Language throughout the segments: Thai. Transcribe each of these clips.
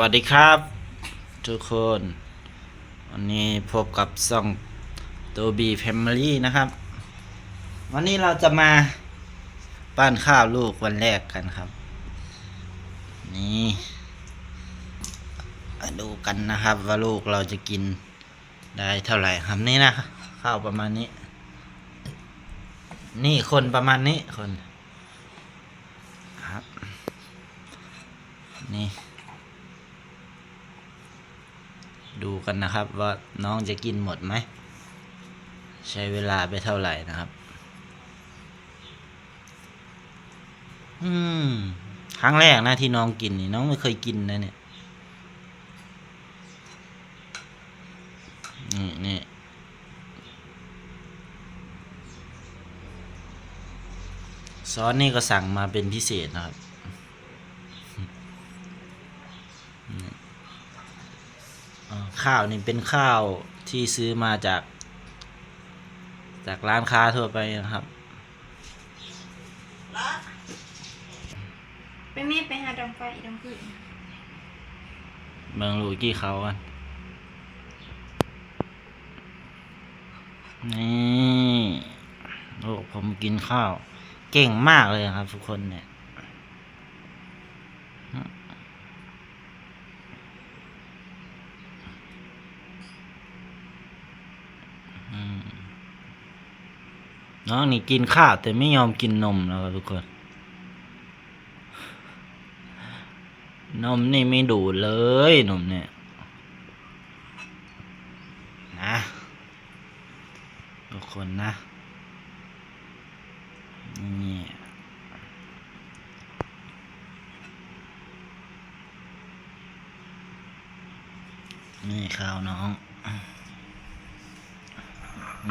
วัสดีครับ ทุกคน วันนี้พบกับซ่องตัวบีแฟมิลี่นะครับ วันนี้เราจะมาปั้นข้าวลูกวันแรกกันครับ นี่ดูกันนะครับว่าลูกเราจะกินได้เท่าไหร่ครับนี่นะข้าวประมาณนี้ นี่คนประมาณนี้คนครับ นี่ ดูกันนะครับว่าน้องจะกินหมดไหม ใช้เวลาไปเท่าไหร่นะครับ อืม ครั้งแรกนะที่น้องกินนี่น้องไม่เคยกินนะเนี่ย นี่นี่ซอสนี่ก็สั่งมาเป็นพิเศษนะครับ อ่า ข้าวนี่เป็นข้าวที่ซื้อมาจาก จากร้านค้าทั่วไปนะครับ ไปแม่ไปหาดองไฟดองพืชเมืองลูกี้เขากันนี่โอ้ผมกินข้าว เก่งมากเลยครับทุกคนเนี่ย น้องนี่กินข้าวแต่ไม่ยอมกินนมแล้วครับทุกคน นมนี่ไม่ดูดเลยนมเนี่ยนะทุกคนนะนี่นี่ข้าวน้อง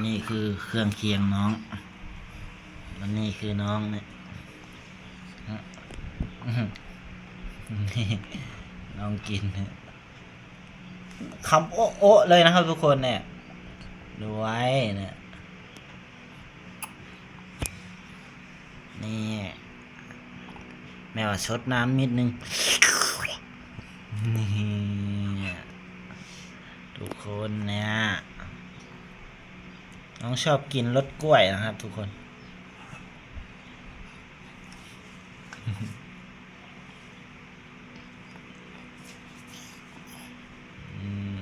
นี่คือเครื่องเคียงน้อง และนี่คือน้องเนี่ยนี่น้องกินคำโอ๊ะโอ๊ะเลยนะครับทุกคนเนี่ยดูไว้เนี่ยนี่ แมวชดน้ำนิดนึง นี่ ทุกคนเนี่ย น้องชอบกินรสกล้วยนะครับทุกคน อืม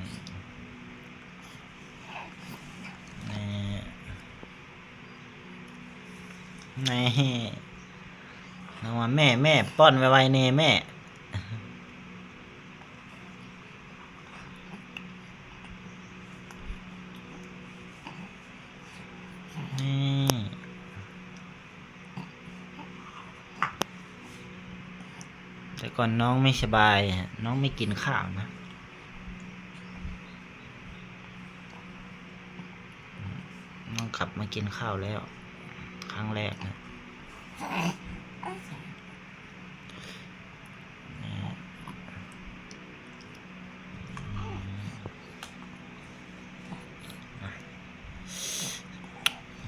นี่นี่น้องว่าแม่แม่ป้อนไวๆเน่แม่นี่แต่ก่อนน้องไม่สบาย น้องไม่กินข้าวนะ น้องกลับมากินข้าวแล้ว ครั้งแรกนะ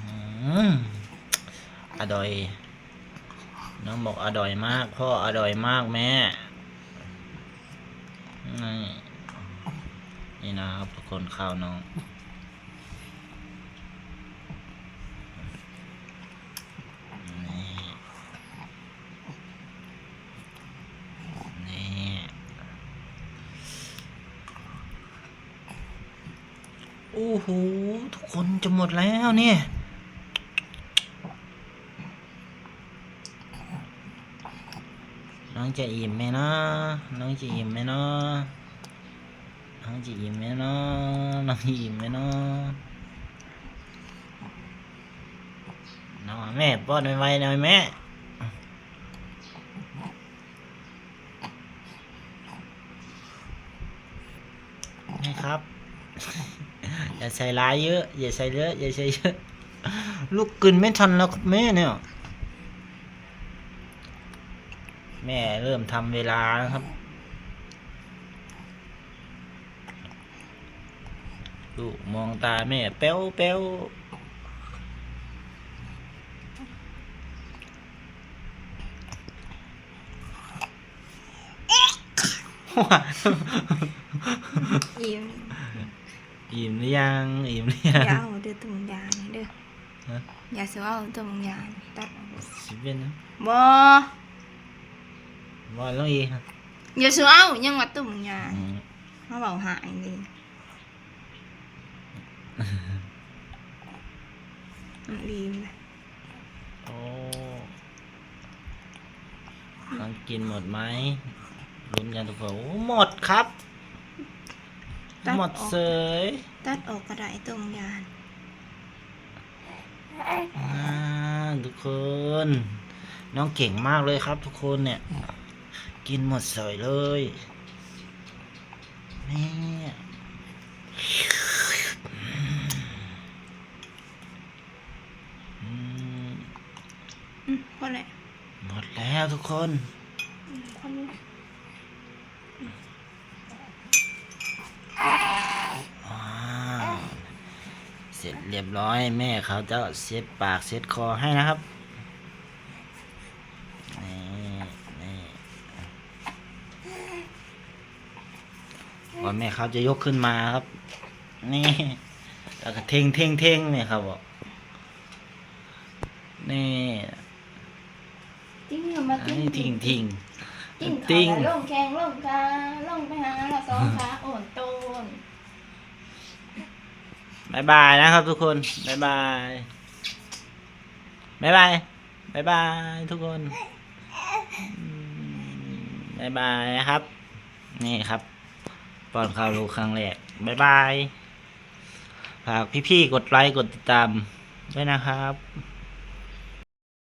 อืมอร่อย น้องบอกอร่อยมาก พ่ออร่อยมากแม่ นี่นี่นะครับทุกคนข้าวน้อง นี่นี่ โอ้โห ทุกคนจะหมดแล้วเนี่ยน้องจะอิ่มไหมเนาะน้องจะอิ่มไหมเนาะน้องจะอิ่มไหมเนาะน้องจะอิ่มไหมเนาะน้องแม่ป้อนไวๆหน่อยแม่นี่ครับ อย่าใส่ร้ายเยอะ อย่าใส่เยอะ อย่าใส่เยอะ ลูกกลืนไม่ทันแล้วครับแม่เนี่ย แม่เริ่มทำเวลาครับ ลูกมองตาแม่ แป้วแป้วอิ่ม อิ่มหรือยังอิ่มหรือยังยาวเดือตุ่มยานี่เด้อฮะอย่าเสือเอาตุ่มยานี่ตัดออกสิเป็นนะบ่บอลลงอีกอย่าเสือเอายังว่าตุ่มยาอืมเขาบอกหายนี่มันอิ่มเลยโอ้ต้องกินหมดไหมลุ้นกันทุกคนโอ้หมดครับ ตัดหมดออกเสยตัดออกกระไดตุ่มยาอ่าทุกคน น้องเก่งมากเลยครับ ทุกคนเนี่ย กินหมดเสยเลยนี่อืมอืมคนไหนหมดแล้วทุกคน คนนี้ ว้าวเส ร็จเรียบร้อยแม่เขาจะเช็ดปากเช็ดคอให้นะครับนี่นี่ว่าแม่เขาจะยกขึ้นมาครับ นี่แล้วก็เท่งเท่งเท่งเนี่ยครับบอกนี่จิ้งเหรอมาอันจิ้งนี้ทิ้งทิ้งจิ้งติ้งเขาแล้วลงแข้งลงขาลงไปหาละสองขาโอนโตน บายบายนะครับทุกคนบายบายบายบายบายบายทุกคนบายบายนะครับ นี่ครับป้อนข้าวลูกครั้งแรกบายบายฝากพี่ๆกดไลค์กดติดตามด้วยนะครับ